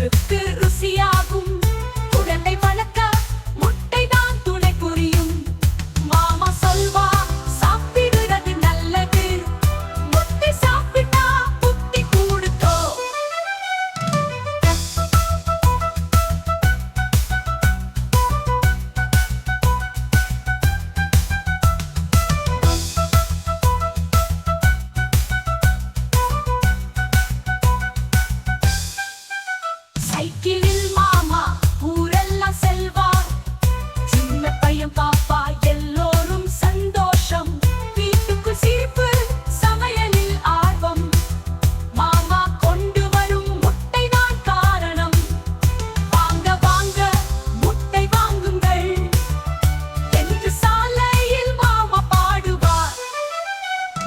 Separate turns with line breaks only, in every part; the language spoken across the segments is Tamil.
சுற்று ருசியாகும்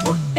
One.